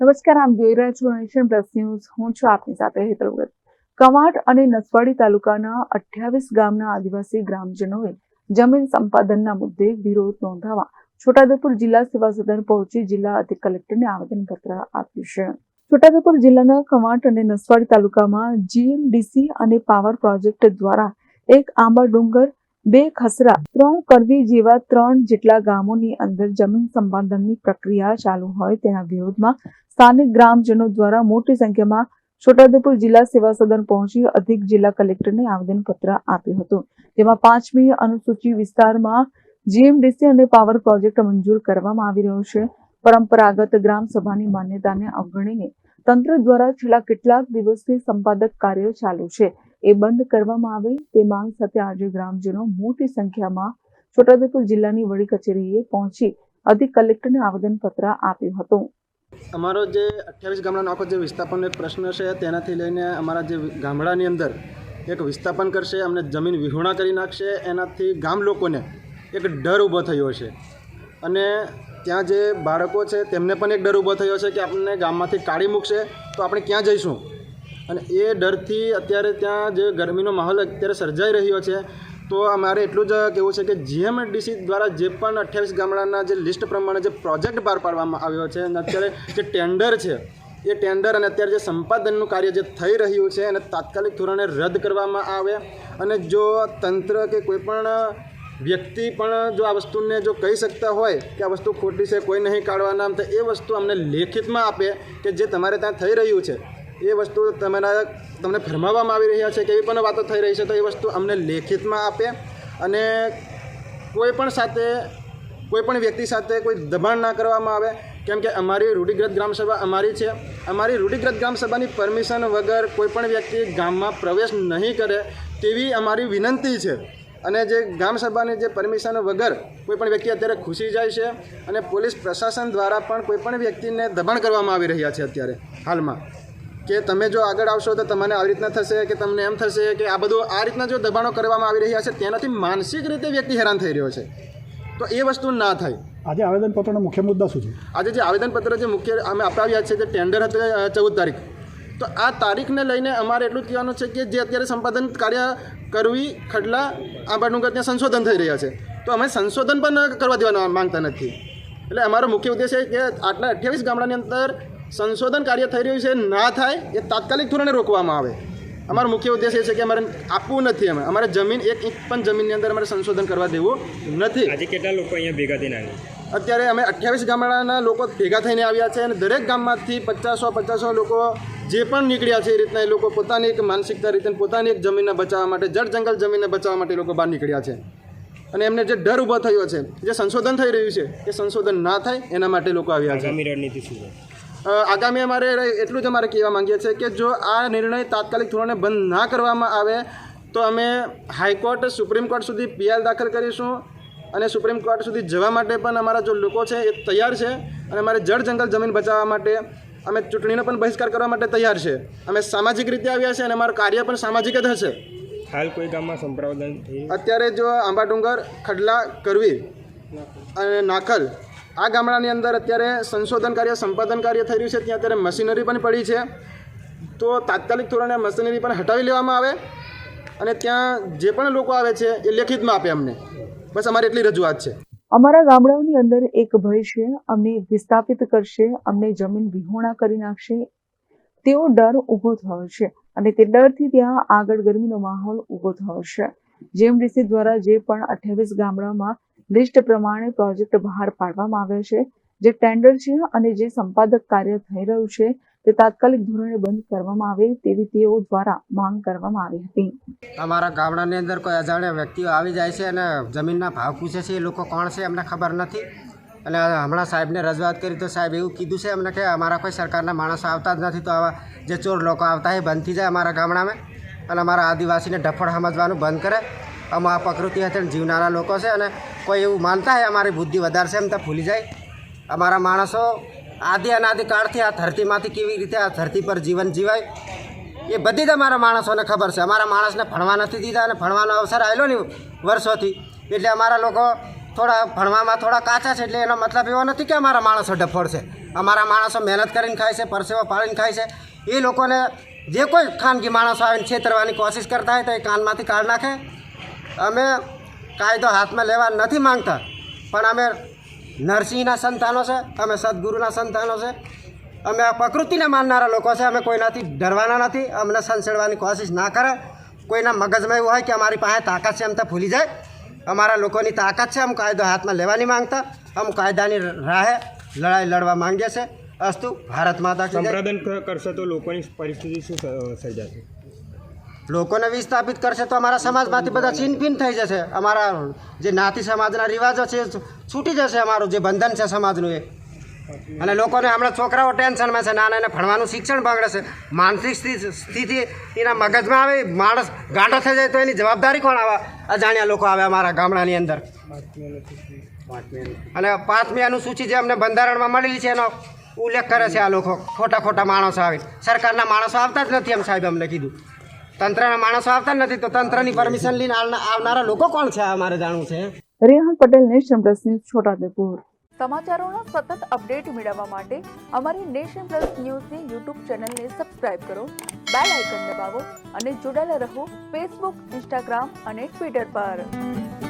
નમસ્કાર, આમ જોઈ રહ્યા છો નેશન પ્લસ ન્યૂઝ. હું છું આપની સાથે હેતલ કવાંટ અને નસવાડી તાલુકાના અઠ્યાવીસ ગામના આદિવાસી ગ્રામજનોએ જમીન સંપાદનના મુદ્દે વિરોધ નોંધાવવા છોટાઉદેપુર જિલ્લા સેવા સદન પહોંચી જિલ્લા અધિક કલેક્ટરને આવેદનપત્ર આપ્યું છે. છોટાઉદેપુર જિલ્લાના કવાંટ અને નસવાડી તાલુકામાં જીએમડીસી અને પાવર પ્રોજેક્ટ દ્વારા એક આંબા ડુંગર બે ખસરા, ત્રણ કરવી જેવા ત્રણ જેટલા ગામોની અંદર જમીન સંપાદનની પ્રક્રિયા ચાલુ હોય તેના વિરોધમાં સ્થાનિક ગ્રામજનો દ્વારા મોટી સંખ્યામાં છોટાઉદેપુર જિલ્લા સેવા સદન પહોંચી અધિક જિલ્લા કલેક્ટરને આવેદનપત્ર આપ્યું હતું. જેમાં પાંચમી અનુસૂચિ વિસ્તારમાં જીએમડીસી અને પાવર પ્રોજેક્ટ મંજૂર કરવામાં આવી રહ્યો છે. પરંપરાગત ગ્રામ સભાની માન્યતાને અવગણીને તંત્ર દ્વારા છેલ્લા કેટલાક દિવસથી સંપાદક કાર્ય ચાલુ છે. એ બંધ કરવામાં આવે. તે માંગ સાથે આજે ગ્રામજનો મોટી સંખ્યામાં છોટાઉદેપુર જિલ્લાની વડી કચેરીએ પહોંચી અધિક કલેક્ટરને આવેદનપત્ર આપ્યું હતું. અમારો જે અઠ્યાવીસ ગામડાનો આખો જે વિસ્થાપનનો એક પ્રશ્ન છે, તેનાથી લઈને અમારા જે ગામડાની અંદર એક વિસ્થાપન કરશે, અમને જમીન વિહોણા કરી નાખશે, એનાથી ગામ લોકોને એક ડર ઊભો થયો છે અને ત્યાં જે બાળકો છે, તેમને પણ એક ડર ઊભો થયો છે કે આપણને ગામમાંથી કાઢી મૂકશે, તો આપણે ક્યાં જઈશું? અને એ ડરથી અત્યારે ત્યાં જે ગરમીનો માહોલ અત્યારે સર્જાઈ રહ્યો છે, તો અમારે એટલું જ કહેવું છે કે જીએમડીસી દ્વારા જે પણ અઠ્યાવીસ ગામડાના જે લિસ્ટ પ્રમાણે જે પ્રોજેક્ટ બહાર પાડવામાં આવ્યો છે અને અત્યારે જે ટેન્ડર છે, એ ટેન્ડર અને અત્યારે જે સંપાદનનું કાર્ય જે થઈ રહ્યું છે એને તાત્કાલિક ધોરણે રદ કરવામાં આવે અને જો તંત્ર કે કોઈ પણ વ્યક્તિ પણ જો આ વસ્તુને જો કહી શકતા હોય કે આ વસ્તુ ખોટી છે, કોઈ નહીં કાઢવાના, તો એ વસ્તુ અમને લેખિતમાં આપે કે જે તમારે ત્યાં થઈ રહ્યું છે. એ વસ્તુ તમારા તમને ફરમાવવામાં આવી રહ્યા છે કે એવી પણ વાતો થઈ રહી છે, તો એ વસ્તુ અમને લેખિતમાં આપે અને કોઈ પણ સાથે, કોઈ પણ વ્યક્તિ સાથે કોઈ દબાણ ના કરવામાં આવે, કેમ કે અમારી રૂઢિગ્રત ગ્રામસભા અમારી છે. અમારી રૂઢિગ્રત ગ્રામસભાની પરમિશન વગર કોઈ પણ વ્યક્તિ ગામમાં પ્રવેશ નહીં કરે તેવી અમારી વિનંતી છે. અને જે ગ્રામસભાની જે પરમિશન વગર કોઈ પણ વ્યક્તિ અત્યારે ખુશી જાય છે અને પોલીસ પ્રશાસન દ્વારા પણ કોઈ પણ વ્યક્તિને દબાણ કરવામાં આવી રહ્યા છે અત્યારે, હાલમાં. કે તમે જો આગળ આવશો તો તમને આવી રીતના થશે કે તમને એમ થશે કે આ બધું આ રીતના જો દબાણો કરવામાં આવી રહ્યા છે તેનાથી માનસિક રીતે વ્યક્તિ હેરાન થઈ રહ્યો છે. તો એ વસ્તુ ના થાય. આજે આવેદનપત્રનો મુખ્ય મુદ્દા શું છે? આજે જે આવેદનપત્ર જે મુખ્ય અમે અપાવ્યા છે જે ટેન્ડર હતું ચૌદ તારીખ. તો આ તારીખને લઈને અમારે એટલું જ કહેવાનું છે કે જે અત્યારે સંપાદન કાર્ય કરવી ખડલા આંબાડુંગર ત્યાં સંશોધન થઈ રહ્યા છે. તો અમે સંશોધન પણ કરવા દેવાના માંગતા નથી. એટલે અમારો મુખ્ય ઉદ્દેશ છે કે આટલા અઠ્યાવીસ ગામડાની અંદર સંશોધન કાર્ય થઈ રહ્યું છે ના થાય એ તાત્કાલિક ધોરણે રોકવામાં આવે. અમારો મુખ્ય ઉદ્દેશ એ છે કે અમારે આપવું નથી અમે અમારે જમીન એક ઇંચ પણ જમીનની અંદર અમારે સંશોધન કરવા દેવું નથી. આજે કેટલા લોકો અહીંયા ભેગા થઈને આવ્યા? અત્યારે અમે અઠ્યાવીસ ગામડાના લોકો ભેગા થઈને આવ્યા છે અને દરેક ગામમાંથી પચાસો પચાસો લોકો જે પણ નીકળ્યા છે એ રીતના એ લોકો પોતાની એક માનસિકતા રીતે પોતાની એક જમીનને બચાવવા માટે જળ જંગલ જમીનને બચાવવા માટે લોકો બહાર નીકળ્યા છે. અને એમને જે ડર ઊભો થયો છે જે સંશોધન થઈ રહ્યું છે એ સંશોધન ના થાય એના માટે લોકો આવ્યા છે. રણનીતિ શું આગામી અમારે એટલું જ અમારે કહેવા માંગીએ છીએ કે જો આ નિર્ણય તાત્કાલિક ધોરણે બંધ ના કરવામાં આવે તો અમે હાઈકોર્ટ સુપ્રીમ કોર્ટ સુધી પીઆર દાખલ કરીશું અને સુપ્રીમ કોર્ટ સુધી જવા માટે પણ અમારા જો લોકો છે એ તૈયાર છે અને અમારે જળ જંગલ જમીન બચાવવા માટે અમે ચૂંટણીનો પણ બહિષ્કાર કરવા માટે તૈયાર છે. અમે સામાજિક રીતે આવ્યા છે અને અમારું કાર્ય પણ સામાજિક જ હશે. હાલ કોઈ ગામમાં સંપ્રદાન અત્યારે જો આંબાડુંગર ખડલા કરવી અને નાખલ આ ગામડાની અંદર અત્યારે સંશોધન કાર્ય, સંપાદન કાર્ય થઈ રહ્યું છે. ત્યાં અત્યારે મશીનરી પણ પડી છે. તો તાત્કાલિક ધોરણે મશીનરી પણ હટાવી લેવામાં આવે અને ત્યાં જે પણ લોકો આવે છે એ લેખિતમાં આપે અમને. બસ અમારી એટલી રજૂઆત છે. અમારા ગામડાઓની અંદર એક ભય છે, અમને વિસ્થાપિત કરશે, અમને જમીન વિહોણા કરી નાખશે. તેવો ડર ઊભો થયો છે અને તે ડરથી ત્યાં આગળ ગરમીનો માહોલ ઊભો થયો છે. જેએમડીસી દ્વારા જે પણ અઠ્યાવીસ ગામડામાં લિસ્ટ પ્રમાણે પ્રોજેક્ટ બહાર પાડવામાં આવ્યો છે. જે ટેન્ડર છે અને જે સંપાદક કાર્ય થઈ રહ્યું છે તે તાત્કાલિક ધોરણે બંધ કરવામાં આવે તેવી તેઓ દ્વારા માંગ કરવામાં આવી હતી. અમારા ગામડાની અંદર કોઈ અજાણ્યા વ્યક્તિઓ આવી જાય છે અને જમીનના ભાવ પૂછે છે એ લોકો કોણ છે એમને ખબર નથી. અને હમણાં સાહેબને રજૂઆત કરી તો સાહેબ એવું કીધું છે એમને કે અમારા કોઈ સરકારના માણસો આવતા જ નથી તો આવા જે ચોર લોકો આવતા એ બંધ થઈ જાય અમારા ગામડામાં. અને અમારા આદિવાસીને ડફળ સમજવાનું બંધ કરે. અમે આ પ્રકૃતિ હેઠળ જીવનારા લોકો છે અને કોઈ એવું માનતા હોય, અમારી બુદ્ધિ વધારશે એમ તો ભૂલી જાય. અમારા માણસો આદિ અનાદિ કાળથી આ ધરતીમાંથી કેવી રીતે આ ધરતી પર જીવન જીવાય, એ બધી જ અમારા માણસોને ખબર છે. અમારા માણસને ભણવા નથી દીધા અને ભણવાનો અવસર આવેલો ને વર્ષોથી. એટલે અમારા લોકો થોડા ભણવામાં થોડા કાચા છે, એટલે એનો મતલબ એવો નથી કે અમારા માણસો ડફોડ છે. અમારા માણસો મહેનત કરીને ખાય છે, પરસેવો પાડીને ખાય છે. એ લોકોને જે કોઈ ખાનગી માણસો આવીને છેતરવાની કોશિશ કરતા હોય તો એ કાનમાંથી કાઢ નાખે. અમે કાયદો હાથમાં લેવા નથી માંગતા. પણ અમે નરસિંહના સંતાનો છે, અમે સદગુરુના સંતાનો છે, અમે આ પ્રકૃતિને માનનારા લોકો છે, અમે કોઈનાથી ડરવાના નથી, અમને સંસેડવાની કોશિશ ના કરે. કોઈના મગજમાં એવું હોય કે અમારી પાસે તાકાત છે, એમ તો ભૂલી જાય. અમારા લોકોની તાકાત છે અમે કાયદો હાથમાં લેવાની માંગતા. અમે કાયદાની રાહે લડાઈ લડવા માંગીએ છીએ અસ્તુ, ભારત માતા સંપ્રદાન કરશો તો લોકોની પરિસ્થિતિ શું સર્જાશે? લોકોને વિસ્થાપિત કરશે તો અમારા સમાજમાંથી બધા છીનફીન થઈ જશે. અમારા જે નાતી સમાજના રિવાજો છે છૂટી જશે અમારું જે બંધન છે સમાજનું એ. અને લોકોને હમણાં છોકરાઓ ટેન્શનમાં છે, નાના એને ભણવાનું શિક્ષણ બગડે છે. માનસિક સ્થિ- સ્થિતિ એના મગજમાં આવે, માણસ ગાંઠો થઈ જાય તો એની જવાબદારી કોણ આવે? અજાણ્યા લોકો આવે અમારા ગામડાની અંદર. અને પાંચમી અનુસૂચિ જે અમને બંધારણમાં મળેલી છે એનો ઉલ્લેખ કરે છે આ લોકો. ખોટા ખોટા માણસો આવે સરકારના માણસો આવતા જ નથી એમ સાહેબ અમને કીધું. તંત્રના માણસો આવતા નથી તો તંત્રની પરમિશન લઈને આવનારા લોકો કોણ છે આ અમારે જાણવું છે? Rehan Patel Nation Plus News Chhota Udepur સમાચારોના સતત અપડેટ મેળવવા માટે અમારી નેશન પ્લસ ન્યૂઝની યુટ્યુબ ચેનલને સબસ્ક્રાઇબ કરો બેલ આઇકન દબાવો અને જોડાયેલા રહો ફેસબુક ઇન્સ્ટાગ્રામ અને ટ્વિટર પર.